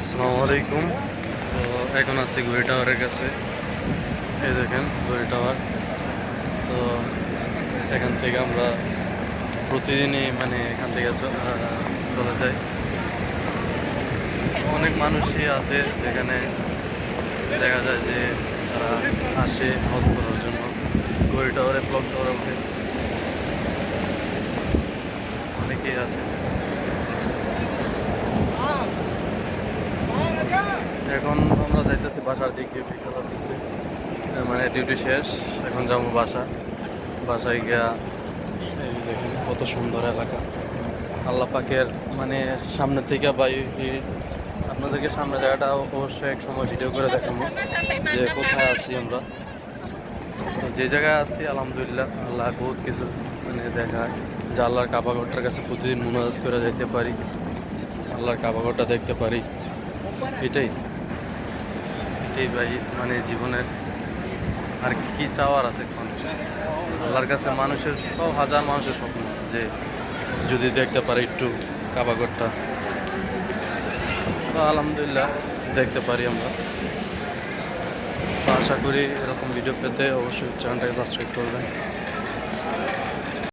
আসসালামু আলাইকুম। তো এখন আছি ঘড়ি টাওয়ারের কাছে। এই দেখেন, ঘড়ি টাওয়ার। তো এখান থেকে আমরা প্রতিদিনই মানে এখান থেকে চলে যাই। অনেক মানুষই আছে যেখানে দেখা যায় যে তারা আসে হজ করার জন্য। ঘড়ি টাওয়ারে ব্লক টাওয়ারে অনেকেই আছে। এখন আমরা যাইতেছি বাসার দিকে, বিকাল আসছে মানে ডিউটি শেষ, এখন যাব বাসা। বাসায় গিয়া, এই দেখেন কত সুন্দর এলাকা। আল্লাহ পাকের মানে সামনে থেকে বা আপনাদেরকে সামনে জায়গাটা অবশ্যই এক সময় ভিডিও করে দেখাবো যে কোথায় আছি আমরা। তো যে জায়গায় আছি, আলহামদুলিল্লাহ, আল্লাহ বহুত কিছু মানে দেখায় যে আল্লাহর কাবাগরটার কাছে প্রতিদিন মুনাজাত করে যেতে পারি। আল্লাহর কাবাগরটা দেখতে পারি। এটাই। এটাই ভাই মানে জীবনের আর কি চাওয়ার আছে আল্লাহর কাছে মানুষের সব হাজার মানুষের স্বপ্ন যে যদি দেখতে পারি একটু কাবাগরটা তো আলহামদুলিল্লাহ, দেখতে পারি আমরা। আশা করি এরকম ভিডিও পেতে অবশ্যই চ্যানেলটাকে সাবস্ক্রাইব করবেন।